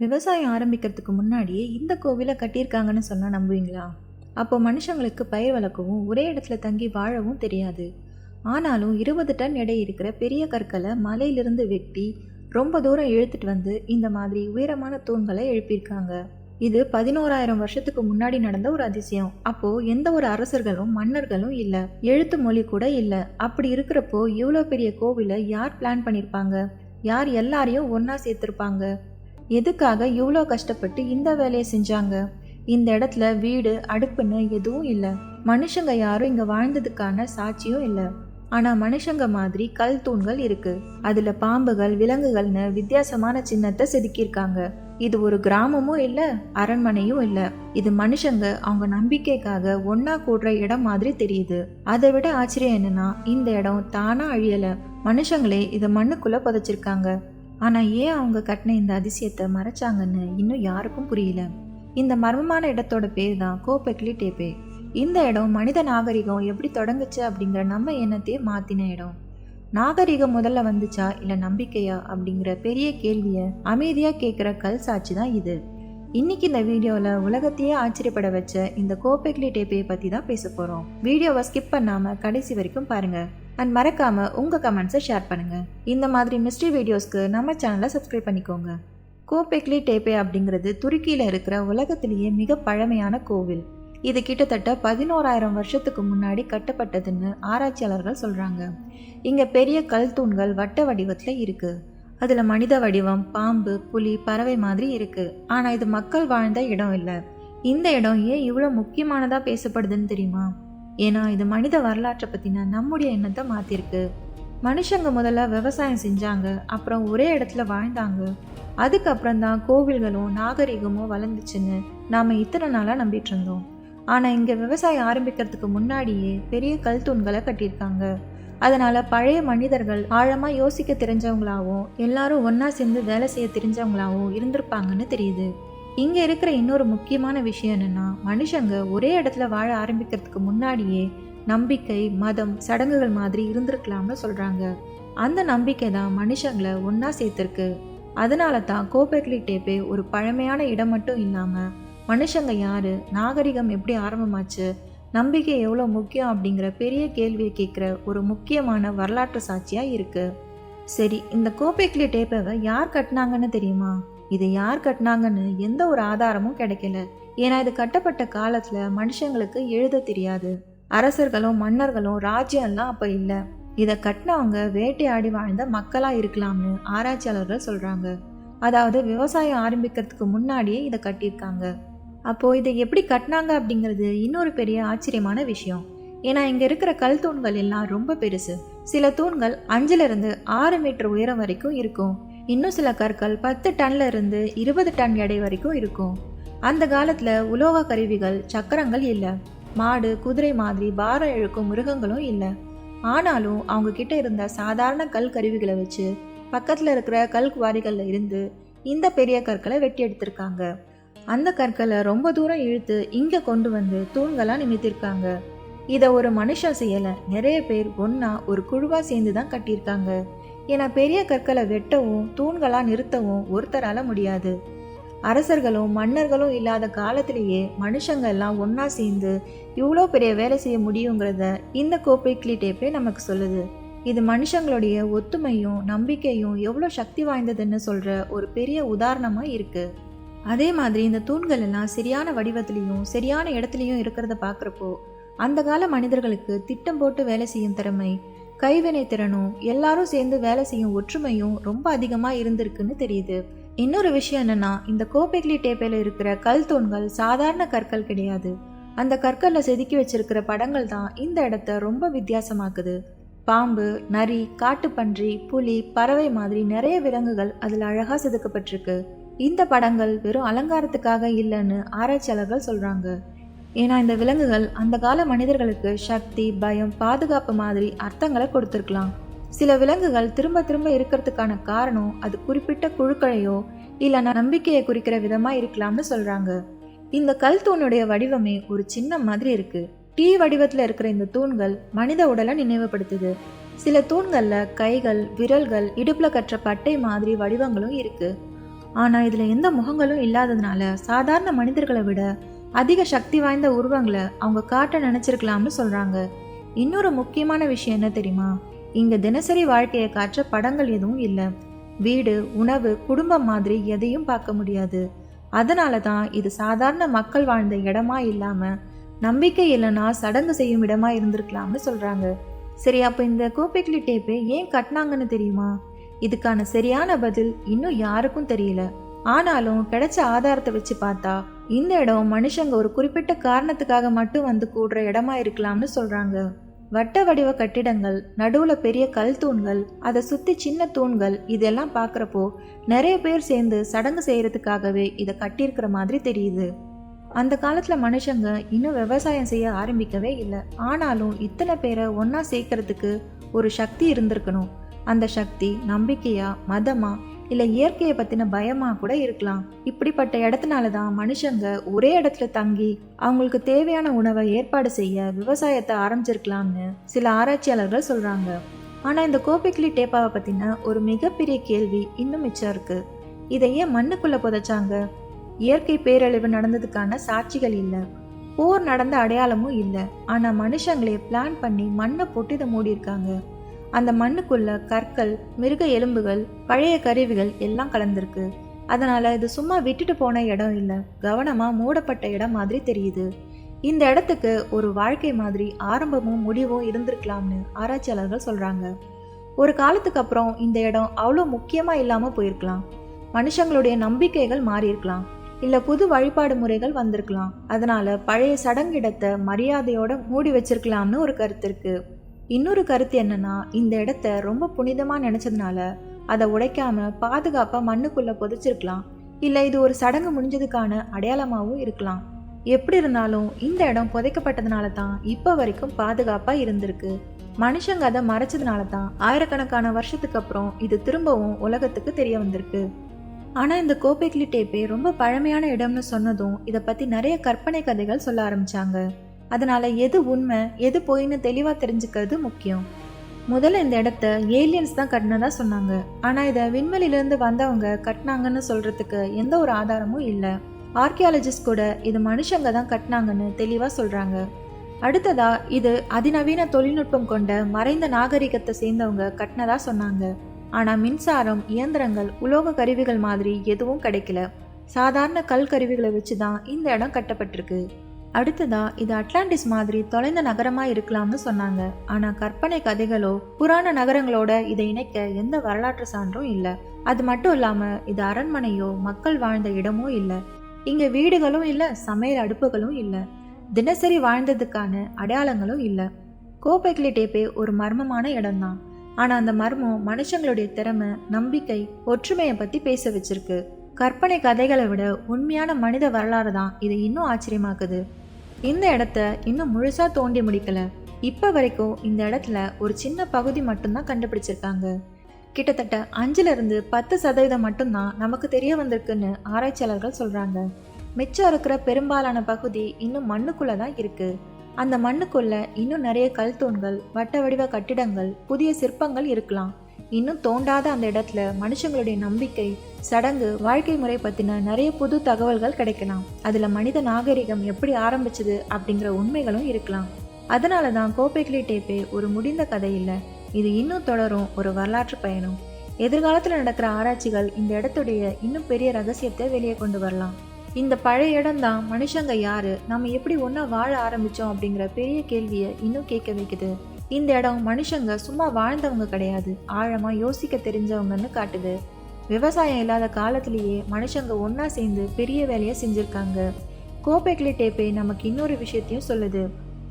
விவசாயம் ஆரம்பிக்கிறதுக்கு முன்னாடியே இந்த கோவிலை கட்டியிருக்காங்கன்னு சொன்னால் நம்புவீங்களா? அப்போ மனுஷங்களுக்கு பயிர் வளர்க்கவும் ஒரே இடத்துல தங்கி வாழவும் தெரியாது. ஆனாலும் இருபது டன் எடை இருக்கிற பெரிய கற்களை மலையிலிருந்து வெட்டி ரொம்ப தூரம் இழுத்துட்டு வந்து இந்த மாதிரி உயரமான தூண்களை எழுப்பியிருக்காங்க. இது பதினோராயிரம் வருஷத்துக்கு முன்னாடி நடந்த ஒரு அதிசயம். அப்போ எந்த ஒரு அரசர்களும் மன்னர்களும் இல்ல. எழுத்து மொழி கூட இல்ல. அப்படி இருக்கிறப்போ இவ்வளோ பெரிய கோவிலை யார் பிளான் பண்ணியிருப்பாங்க யார் எல்லாரையும் ஒன்னா சேர்த்திருப்பாங்க? எதுக்காக இவ்வளோ கஷ்டப்பட்டு இந்த வேலையை செஞ்சாங்க? இந்த இடத்துல வீடு அடுப்புன்னு எதுவும் இல்லை. மனுஷங்க யாரும் இங்கே வாழ்ந்ததுக்கான சாட்சியும் இல்லை. ஆனால் மனுஷங்க மாதிரி கல் தூண்கள் இருக்கு. அதில் பாம்புகள் விலங்குகள்னு வித்தியாசமான சின்னத்தை செதுக்கியிருக்காங்க. இது ஒரு கிராமமும் இல்லை அரண்மனையும் இல்லை. இது மனுஷங்க அவங்க நம்பிக்கைக்காக ஒன்னா கூடுற இடம் மாதிரி தெரியுது. அதை விட ஆச்சரியம் என்னன்னா இந்த இடம் தானா அழியல. மனுஷங்களே இதை மண்ணுக்குள்ள புதைச்சிருக்காங்க. ஆனால் ஏன் அவங்க கட்டின இந்த அதிசயத்தை மறைச்சாங்கன்னு இன்னும் யாருக்கும் புரியல. இந்த மர்மமான இடத்தோட பேர் தான் கோபெக்லி டேபே இந்த இடம் மனித நாகரிகம் எப்படி தொடங்குச்சு அப்படிங்கிற நம்ம எண்ணத்தையே மாற்றின இடம். நாகரிகம் முதல்ல வந்துச்சா இல்லை நம்பிக்கையா அப்படிங்கிற பெரிய கேள்வியை அமைதியாக கேட்குற கல் சாட்சி தான் இது. இன்னைக்கு இந்த வீடியோவில் உலகத்தையே ஆச்சரியப்பட வச்ச இந்த கோபெக்லி டேப்பையை பற்றி தான் பேச போகிறோம் வீடியோவை ஸ்கிப் பண்ணாமல் கடைசி வரைக்கும் பாருங்கள் அண்ட் மறக்காமல் உங்கள் கமெண்ட்ஸை ஷேர் பண்ணுங்கள் இந்த மாதிரி மிஸ்ட்ரி வீடியோஸ்க்கு நம்ம சேனலை சப்ஸ்கிரைப் பண்ணிக்கோங்க. கோபெக்லி டேப்பே அப்படிங்கிறது துருக்கியில் இருக்கிற உலகத்திலேயே மிக பழமையான கோவில். இது கிட்டத்தட்ட பதினோராயிரம் வருஷத்துக்கு முன்னாடி கட்டப்பட்டதுன்னு ஆராய்ச்சியாளர்கள் சொல்கிறாங்க இங்கே பெரிய கல் தூண்கள் வட்ட வடிவத்தில் இருக்குது அதில் மனித வடிவம் பாம்பு புலி பறவை மாதிரி இருக்குது ஆனால் இது மக்கள் வாழ்ந்த இடம் இல்லை. இந்த இடம் ஏன் இவ்வளோ முக்கியமானதாக பேசப்படுதுன்னு தெரியுமா? ஏன்னா இது மனித வரலாற்றை பற்றின நம்முடைய எண்ணத்தை மாற்றிருக்கு மனுஷங்க முதல்ல விவசாயம் செஞ்சாங்க அப்புறம் ஒரே இடத்துல வாழ்ந்தாங்க. அதுக்கப்புறம் தான் கோவில்களும் நாகரிகமும் வளர்ந்துச்சுன்னு நாம் இத்தனை நாளாக நம்பிட்டு இருந்தோம். ஆனால் இங்கே விவசாயம் ஆரம்பிக்கிறதுக்கு முன்னாடியே பெரிய கல் தூண்களை கட்டியிருக்காங்க. அதனால் பழைய மனிதர்கள் ஆழமாக யோசிக்க தெரிஞ்சவங்களாவும் எல்லாரும் ஒன்றா சேர்ந்து வேலை செய்ய தெரிஞ்சவங்களாவும் இருந்திருப்பாங்கன்னு தெரியுது. இங்கே இருக்கிற இன்னொரு முக்கியமான விஷயம் என்னென்னா மனுஷங்க ஒரே இடத்துல வாழ ஆரம்பிக்கிறதுக்கு முன்னாடியே நம்பிக்கை மதம் சடங்குகள் மாதிரி இருந்திருக்கலாம்னு சொல்கிறாங்க அந்த நம்பிக்கை தான் மனுஷங்களை ஒன்றா சேர்த்துருக்கு. அதனால தான் கோபெக்லி டேப்பே ஒரு பழமையான இடம் மட்டும் இல்லாமல் மனுஷங்க யார் நாகரிகம் எப்படி ஆரம்பமாச்சு நம்பிக்கை எவ்வளோ முக்கியம் அப்படிங்கிற பெரிய கேள்வியை கேட்குற ஒரு முக்கியமான வரலாற்று சாட்சியாக இருக்கு. சரி இந்த கோபெக்லி டேப்பை யார் கட்டினாங்கன்னு தெரியுமா? இது யார் கட்டினாங்கன்னு எந்த ஒரு ஆதாரமும் கிடைக்கல. ஏன்னா இது கட்டப்பட்ட காலத்துல மனுஷங்களுக்கு எழுத தெரியாது. அரசர்களும் மன்னர்களும் ராஜ்யம்லாம் அப்ப இல்லை. இதை கட்டினவங்க வேட்டையாடி வாழ்ந்த மக்களா இருக்கலாம்னு ஆராய்ச்சியாளர்கள் சொல்றாங்க. அதாவது விவசாயம் ஆரம்பிக்கிறதுக்கு முன்னாடியே இதை கட்டியிருக்காங்க. அப்போ இதை எப்படி கட்டினாங்க அப்படிங்கிறது இன்னொரு பெரிய ஆச்சரியமான விஷயம். ஏன்னா இங்க இருக்கிற கல் தூண்கள் எல்லாம் ரொம்ப பெருசு. சில தூண்கள் அஞ்சுல இருந்து ஆறு மீட்டர் உயரம் வரைக்கும் இருக்கும். இன்னும் சில கற்கள் பத்து டன்ல இருந்து இருபது டன் எடை வரைக்கும் இருக்கும். அந்த காலத்தில் உலோக கருவிகள் சக்கரங்கள் இல்லை. மாடு குதிரை மாதிரி பாரம் இழுக்கும் மிருகங்களும் இல்லை. ஆனாலும் அவங்க கிட்ட இருந்த சாதாரண கல் கருவிகளை வச்சு பக்கத்தில் இருக்கிற கல் குவாரிகளில் இருந்து இந்த பெரிய கற்களை வெட்டி எடுத்திருக்காங்க. அந்த கற்களை ரொம்ப தூரம் இழுத்து இங்கே கொண்டு வந்து தூண்களாக நிமித்திருக்காங்க. இதை ஒரு மனுஷன் செய்யலை. நிறைய பேர் ஒன்றா ஒரு குழுவாக சேர்ந்து தான் கட்டியிருக்காங்க. ஏன்னா பெரிய கற்களை வெட்டவும் தூண்களாக நிறுத்தவும் ஒருத்தரால் முடியாது. அரசர்களும் மன்னர்களும் இல்லாத காலத்திலேயே மனுஷங்கள்லாம் எல்லாம் சேர்ந்து இவ்வளோ பெரிய வேலை செய்ய முடியுங்கிறத இந்த கோப்பை டேப்பே நமக்கு சொல்லுது. இது மனுஷங்களுடைய ஒத்துமையும் நம்பிக்கையும் எவ்வளோ சக்தி வாய்ந்ததுன்னு சொல்கிற ஒரு பெரிய உதாரணமாக இருக்குது அதே மாதிரி இந்த தூண்கள் எல்லாம் சரியான வடிவத்திலையும் சரியான இடத்துலையும் இருக்கிறத பார்க்குறப்போ அந்த கால மனிதர்களுக்கு திட்டம் போட்டு வேலை செய்யும் திறமை கைவினை திறனும் எல்லாரும் சேர்ந்து வேலை செய்யும் ஒற்றுமையும் ரொம்ப அதிகமாக இருந்திருக்குன்னு தெரியுது. இன்னொரு விஷயம் என்னன்னா இந்த கோபெக்லி டேப்பையில் இருக்கிற கல் தூண்கள் சாதாரண கற்கள் கிடையாது. அந்த கற்களில் செதுக்கி வச்சிருக்கிற படங்கள் தான் இந்த இடத்த ரொம்ப வித்தியாசமாக்குது. பாம்பு நரி காட்டுப்பன்றி புலி பறவை மாதிரி நிறைய விலங்குகள் அதில் அழகாக செதுக்கப்பட்டிருக்கு. இந்த படங்கள் வெறும் அலங்காரத்துக்காக இல்லைன்னு ஆராய்ச்சியாளர்கள் சொல்கிறாங்க ஏன்னா இந்த விலங்குகள் அந்த கால மனிதர்களுக்கு சக்தி பயம் பாதுகாப்பு மாதிரி அர்த்தங்களை கொடுத்துருக்கலாம். சில விலங்குகள் திரும்ப திரும்ப இருக்கிறதுக்கான காரணம் அது குறிப்பிட்ட குழுக்களையோ இல்லை நம்பிக்கையை குறிக்கிற விதமா இருக்கலாம்னு சொல்றாங்க. இந்த கல் தூணுடைய வடிவமே ஒரு சின்ன மாதிரி இருக்கு. டீ வடிவத்தில் இருக்கிற இந்த தூண்கள் மனித உடலை நினைவுபடுத்துது. சில தூண்களில் கைகள் விரல்கள் இடுப்பில் கற்ற பட்டை மாதிரி வடிவங்களும் இருக்கு. ஆனால் இதில் எந்த முகங்களும் இல்லாததுனால சாதாரண மனிதர்களை விட அதிக சக்தி வாய்ந்த உருவங்களை அவங்க காட்ட நினச்சிருக்கலாம்னு சொல்கிறாங்க இன்னொரு முக்கியமான விஷயம் என்ன தெரியுமா? இங்கே தினசரி வாழ்க்கையை காட்டுற படங்கள் எதுவும் இல்லை. வீடு உணவு குடும்பம் மாதிரி எதையும் பார்க்க முடியாது. அதனால தான் இது சாதாரண மக்கள் வாழ்ந்த இடமா இல்லாமல் நம்பிக்கை இல்லைன்னா சடங்கு செய்யும் இடமா இருந்திருக்கலாம்னு சொல்கிறாங்க சரி அப்போ இந்த கோப்பைக்கிளி டேப்பை ஏன் கட்டினாங்கன்னு தெரியுமா? இதுக்கான சரியான பதில் இன்னும் யாருக்கும் தெரியல. ஆனாலும் கிடைச்ச ஆதாரத்தை வச்சு பார்த்தா இந்த இடம் மனுஷங்க ஒரு குறிப்பிட்ட காரணத்துக்காக மட்டும் வந்து கூடுற இடமா இருக்கலாம்னு சொல்றாங்க. வட்ட வடிவ கட்டிடங்கள் நடுவுல பெரிய கல் தூண்கள் அதை சுத்தி சின்ன தூண்கள் இதெல்லாம் பார்க்குறப்போ நிறைய பேர் சேர்ந்து சடங்கு செய்யறதுக்காகவே இதை கட்டியிருக்கிற மாதிரி தெரியுது. அந்த காலத்துல மனுஷங்க இன்னும் விவசாயம் செய்ய ஆரம்பிக்கவே இல்லை. ஆனாலும் இத்தனை பேரை ஒன்றா சேர்க்கறதுக்கு ஒரு சக்தி இருந்திருக்கணும். அந்த சக்தி நம்பிக்கையா மதமா இல்லை இயற்கையை பற்றின பயமா கூட இருக்கலாம். இப்படிப்பட்ட இடத்துனால தான் மனுஷங்க ஒரே இடத்துல தங்கி அவங்களுக்கு தேவையான உணவை ஏற்பாடு செய்ய விவசாயத்தை ஆரம்பிச்சிருக்கலாம்னு சில ஆராய்ச்சியாளர்கள் சொல்கிறாங்க ஆனால் இந்த கோபிக்லி டேப்பாவை பற்றின ஒரு மிகப்பெரிய கேள்வி இன்னும் மிச்சம் இருக்குது இதை ஏன் மண்ணுக்குள்ளே புதைச்சாங்க? இயற்கை பேரழிவு நடந்ததுக்கான சாட்சிகள் இல்லை. போர் நடந்த அடையாளமும் இல்லை. ஆனால் மனுஷங்களே பிளான் பண்ணி மண்ணை போட்டு இதை மூடி இருக்காங்க அந்த மண்ணுக்குள்ள கற்கள் மிருக எலும்புகள் பழைய கருவிகள் எல்லாம் கலந்திருக்கு. அதனால இது சும்மா விட்டுட்டு போன இடம் இல்லை. கவனமா மூடப்பட்ட இடம் மாதிரி தெரியுது. இந்த இடத்துக்கு ஒரு வாழ்க்கை மாதிரி ஆரம்பமும் முடிவும் இருந்திருக்கலாம்னு ஆராய்ச்சியாளர்கள் சொல்றாங்க. ஒரு காலத்துக்கு அப்புறம் இந்த இடம் அவ்வளோ முக்கியமா இல்லாம போயிருக்கலாம். மனுஷங்களுடைய நம்பிக்கைகள் மாறியிருக்கலாம். இல்லை இல்ல புது வழிபாடு முறைகள் வந்திருக்கலாம். அதனால பழைய சடங்கிடத்தை மரியாதையோட மூடி வச்சிருக்கலாம்னு ஒரு கருத்து இருக்கு. இன்னொரு கருத்து என்னன்னா இந்த இடத்த ரொம்ப புனிதமாக நினச்சதுனால அதை உடைக்காம பாதுகாப்பாக மண்ணுக்குள்ளே புதைச்சிருக்கலாம். இல்லை இது ஒரு சடங்கு முடிஞ்சதுக்கான அடையாளமாகவும் இருக்கலாம். எப்படி இருந்தாலும் இந்த இடம் புதைக்கப்பட்டதுனால தான் இப்போ வரைக்கும் பாதுகாப்பாக இருந்திருக்கு. மனுஷங்க அதை மறைச்சதுனால தான் ஆயிரக்கணக்கான வருஷத்துக்கு அப்புறம் இது திரும்பவும் உலகத்துக்கு தெரிய வந்திருக்கு. ஆனால் இந்த கோபேக்லி டேப்பே ரொம்ப பழமையான இடம்னு சொன்னதும் இதை பற்றி நிறைய கற்பனை கதைகள் சொல்ல ஆரம்பித்தாங்க அதனால் எது உண்மை எது பொய்ன்னு தெளிவாக தெரிஞ்சுக்கிறது முக்கியம். முதல்ல இந்த இடத்த ஏலியன்ஸ் தான் கட்டினதா சொன்னாங்க. ஆனால் இதை விண்வெளியிலேருந்து வந்தவங்க கட்டினாங்கன்னு சொல்கிறதுக்கு எந்த ஒரு ஆதாரமும் இல்லை. ஆர்கியாலஜிஸ்ட் கூட இது மனுஷங்க தான் கட்டினாங்கன்னு தெளிவாக சொல்கிறாங்க அடுத்ததா இது அதிநவீன தொழில்நுட்பம் கொண்ட மறைந்த நாகரிகத்தை சேர்ந்தவங்க கட்டினதா சொன்னாங்க. ஆனால் மின்சாரம் இயந்திரங்கள் உலோக கருவிகள் மாதிரி எதுவும் கிடைக்கல. சாதாரண கல் கருவிகளை வச்சு தான் இந்த இடம் கட்டப்பட்டிருக்கு. அடுத்ததா இது அட்லாண்டிஸ் மாதிரி தொலைந்த நகரமா இருக்கலாம்னு சொன்னாங்க. ஆனா கற்பனை கதைகளோ புராண நகரங்களோட இதை இணைக்க எந்த வரலாற்று சான்றும் இல்லை. அது மட்டும் இல்லாம இது அரண்மனையோ மக்கள் வாழ்ந்த இடமோ இல்லை. இங்க வீடுகளும் இல்லை சமையல் அடுப்புகளும் இல்லை. தினசரி வாழ்ந்ததுக்கான அடையாளங்களும் இல்லை. கோபைக்லி டேப்பே ஒரு மர்மமான இடம்தான். ஆனா அந்த மர்மம் மனுஷங்களுடைய திறமை நம்பிக்கை ஒற்றுமையை பத்தி பேச வச்சிருக்கு. கற்பனை கதைகளை விட உண்மையான மனித வரலாறு தான் இதை இன்னும் ஆச்சரியமாக்குது. இந்த இடத்த இன்னும் முழுசாக தோண்டி முடிக்கல. இப்போ வரைக்கும் இந்த இடத்துல ஒரு சின்ன பகுதி மட்டும்தான் கண்டுபிடிச்சிருக்காங்க. கிட்டத்தட்ட அஞ்சுலேருந்து பத்து சதவீதம் மட்டும்தான் நமக்கு தெரிய வந்திருக்குன்னு ஆராய்ச்சியாளர்கள் சொல்கிறாங்க மிச்சம் இருக்கிற பெரும்பாலான பகுதி இன்னும் மண்ணுக்குள்ளே தான் இருக்கு. அந்த மண்ணுக்குள்ள இன்னும் நிறைய கல் தூண்கள் வட்ட வடிவ கட்டிடங்கள் புதிய சிற்பங்கள் இருக்கலாம். இன்னும் தோண்டாத அந்த இடத்துல மனுஷங்களுடைய நம்பிக்கை சடங்கு வாழ்க்கை முறை பற்றின நிறைய புது தகவல்கள் கிடைக்கலாம். அதில் மனித நாகரிகம் எப்படி ஆரம்பிச்சது அப்படிங்கிற உண்மைகளும் இருக்கலாம். அதனால தான் கோப்பைக்கிளி டேப்பே ஒரு முடிந்த கதை இல்லை. இது இன்னும் தொடரும் ஒரு வரலாற்று பயணம். எதிர்காலத்தில் நடக்கிற ஆராய்ச்சிகள் இந்த இடத்துடைய இன்னும் பெரிய ரகசியத்தை வெளியே கொண்டு வரலாம். இந்த பழைய இடம் தான் மனுஷங்க யாரு? நம்ம எப்படி ஒன்றா வாழ ஆரம்பித்தோம் அப்படிங்கிற பெரிய கேள்வியை இன்னும் கேட்க வைக்குது. இந்த இடம் மனுஷங்க சும்மா வாழ்ந்தவங்க கிடையாது. ஆழமாக யோசிக்க தெரிஞ்சவங்கன்னு காட்டுது. விவசாயம் இல்லாத காலத்திலேயே மனுஷங்க ஒன்றா சேர்ந்து பெரிய வேலையை செஞ்சுருக்காங்க. கோபேக்லி டேப்பே நமக்கு இன்னொரு விஷயத்தையும் சொல்லுது.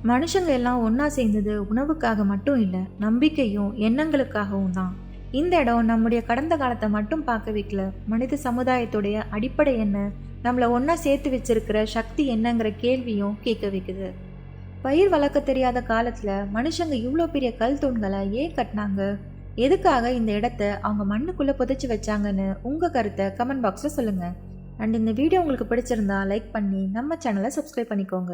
மனுஷங்க எல்லாம் ஒன்றா சேர்ந்தது உணவுக்காக மட்டும் இல்லை நம்பிக்கையும் எண்ணங்களுக்காகவும் தான். இந்த இடம் நம்முடைய கடந்த காலத்தை மட்டும் பார்க்க வைக்கல. மனித சமுதாயத்துடைய அடிப்படை என்ன? நம்மளை ஒன்றா சேர்த்து வச்சிருக்கிற சக்தி என்னங்கிற கேள்வியும் கேட்க வைக்குது. பயிர் வளர்க்க தெரியாத காலத்தில் மனுஷங்க இவ்வளோ பெரிய கல் தூண்களை ஏன் கட்டினாங்க? எதுக்காக இந்த இடத்த அவங்க மண்ணுக்குள்ளே புதைச்சி வச்சாங்கன்னு உங்கள் கருத்தை கமெண்ட் பாக்ஸில் சொல்லுங்கள் அண்ட் இந்த வீடியோ உங்களுக்கு பிடிச்சிருந்தா லைக் பண்ணி நம்ம சேனலை சப்ஸ்கிரைப் பண்ணிக்கோங்க.